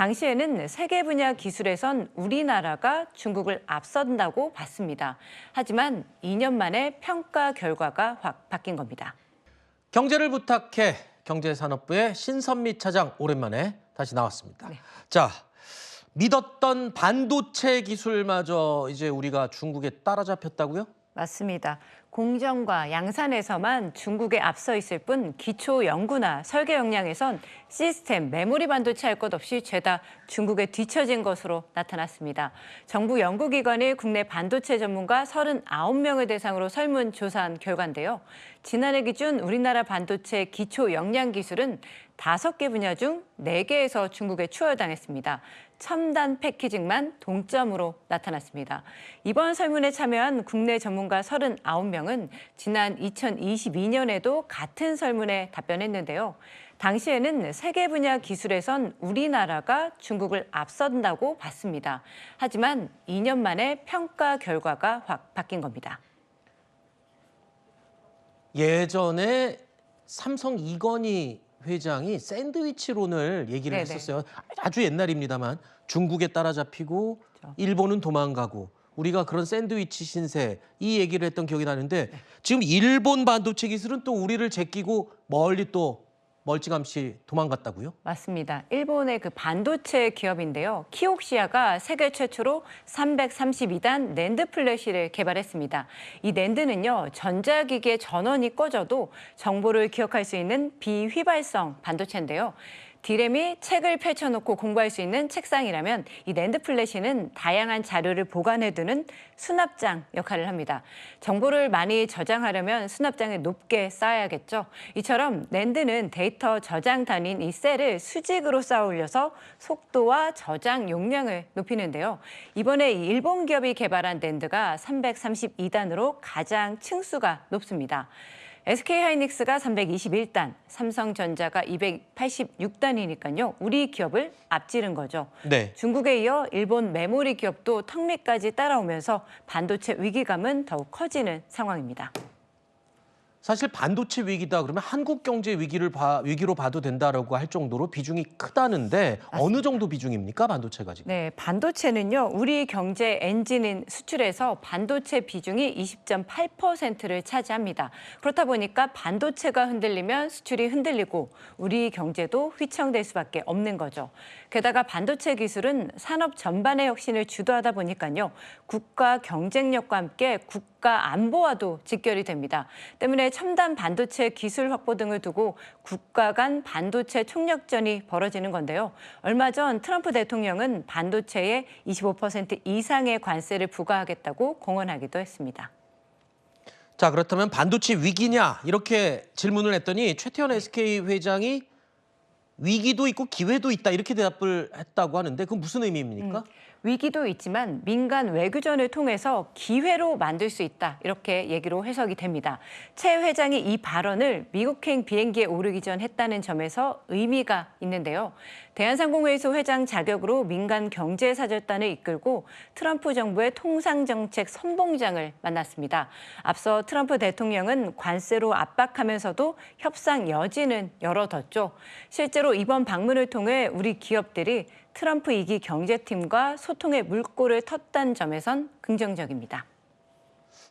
당시에는 세계 분야 기술에선 우리나라가 중국을 앞선다고 봤습니다. 하지만 2년 만에 평가 결과가 확 바뀐 겁니다. 경제를 부탁해 경제산업부의 신선미 차장 오랜만에 다시 나왔습니다. 네. 자, 믿었던 반도체 기술마저 이제 우리가 중국에 따라잡혔다고요? 맞습니다. 공정과 양산에서만 중국에 앞서 있을 뿐 기초 연구나 설계 역량에선 시스템, 메모리 반도체 할 것 없이 죄다 중국에 뒤처진 것으로 나타났습니다. 정부 연구기관이 국내 반도체 전문가 39명을 대상으로 설문조사한 결과인데요. 지난해 기준 우리나라 반도체 기초 역량 기술은 다섯 개 분야 중 네개에서 중국에 추월당했습니다. 첨단 패키징만 동점으로 나타났습니다. 이번 설문에 참여한 국내 전문가 39명 은 지난 2022년에도 같은 설문에 답변했는데요. 당시에는 세계 분야 기술에선 우리나라가 중국을 앞선다고 봤습니다. 하지만 2년 만에 평가 결과가 확 바뀐 겁니다. 예전에 삼성 이건희 회장이 샌드위치론을 얘기를 네네. 했었어요. 아주 옛날입니다만 중국에 따라잡히고 그렇죠. 일본은 도망가고 우리가 그런 샌드위치 신세 이 얘기를 했던 기억이 나는데 네. 지금 일본 반도체 기술은 또 우리를 제끼고 멀리 또 멀찌감치 도망갔다고요? 맞습니다. 일본의 그 반도체 기업인데요. 키옥시아가 세계 최초로 332단 낸드 플래시를 개발했습니다. 이 낸드는요, 전자기기의 전원이 꺼져도 정보를 기억할 수 있는 비휘발성 반도체인데요. 디램이 책을 펼쳐놓고 공부할 수 있는 책상이라면 이 낸드 플래시는 다양한 자료를 보관해두는 수납장 역할을 합니다. 정보를 많이 저장하려면 수납장에 높게 쌓아야겠죠. 이처럼 낸드는 데이터 저장 단위인 이 셀을 수직으로 쌓아 올려서 속도와 저장 용량을 높이는데요. 이번에 이 일본 기업이 개발한 낸드가 332단으로 가장 층수가 높습니다. SK 하이닉스가 321단, 삼성전자가 286단이니까요. 우리 기업을 앞지른 거죠. 네. 중국에 이어 일본 메모리 기업도 턱밑까지 따라오면서 반도체 위기감은 더욱 커지는 상황입니다. 사실 반도체 위기다 그러면 한국 경제 위기를 봐, 위기로 봐도 된다라고 할 정도로 비중이 크다는데 어느 정도 비중입니까 반도체가 지금? 네, 반도체는요. 우리 경제 엔진인 수출에서 반도체 비중이 20.8%를 차지합니다. 그렇다 보니까 반도체가 흔들리면 수출이 흔들리고 우리 경제도 휘청될 수밖에 없는 거죠. 게다가 반도체 기술은 산업 전반의 혁신을 주도하다 보니까요. 국가 경쟁력과 함께 국 가 안보와도 직결이 됩니다. 때문에 첨단 반도체 기술 확보 등을 두고 국가 간 반도체 총력전이 벌어지는 건데요. 얼마 전 트럼프 대통령은 반도체에 25% 이상의 관세를 부과하겠다고 공언하기도 했습니다. 자 그렇다면 반도체 위기냐 이렇게 질문을 했더니 최태원 SK 회장이 위기도 있고 기회도 있다 이렇게 대답을 했다고 하는데 그건 무슨 의미입니까? 위기도 있지만 민간 외교전을 통해서 기회로 만들 수 있다 이렇게 얘기로 해석이 됩니다. 최 회장이 이 발언을 미국행 비행기에 오르기 전 했다는 점에서 의미가 있는데요. 대한상공회의소 회장 자격으로 민간 경제사절단을 이끌고 트럼프 정부의 통상정책 선봉장을 만났습니다. 앞서 트럼프 대통령은 관세로 압박하면서도 협상 여지는 열어뒀죠. 실제로 이번 방문을 통해 우리 기업들이 트럼프 이기 경제팀과 소통의 물꼬를 텄다는 점에선 긍정적입니다.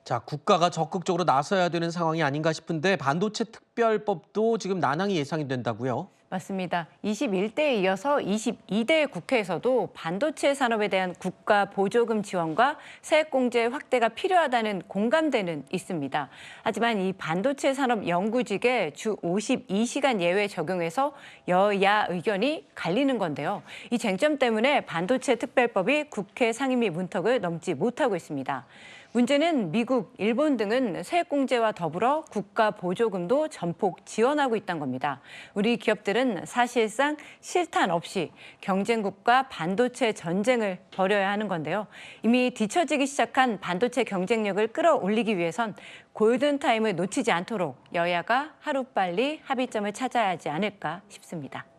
자 국가가 적극적으로 나서야 되는 상황이 아닌가 싶은데 반도체 특별법도 지금 난항이 예상이 된다고요? 맞습니다. 21대에 이어서 22대 국회에서도 반도체 산업에 대한 국가 보조금 지원과 세액공제 확대가 필요하다는 공감대는 있습니다. 하지만 이 반도체 산업 연구직에 주 52시간 예외 적용해서 여야 의견이 갈리는 건데요. 이 쟁점 때문에 반도체 특별법이 국회 상임위 문턱을 넘지 못하고 있습니다. 문제는 미국, 일본 등은 세액공제와 더불어 국가 보조금도 전폭 지원하고 있다는 겁니다. 우리 기업들 은 사실상 실탄 없이 경쟁국과 반도체 전쟁을 벌여야 하는 건데요. 이미 뒤처지기 시작한 반도체 경쟁력을 끌어올리기 위해선 골든타임을 놓치지 않도록 여야가 하루빨리 합의점을 찾아야 하지 않을까 싶습니다.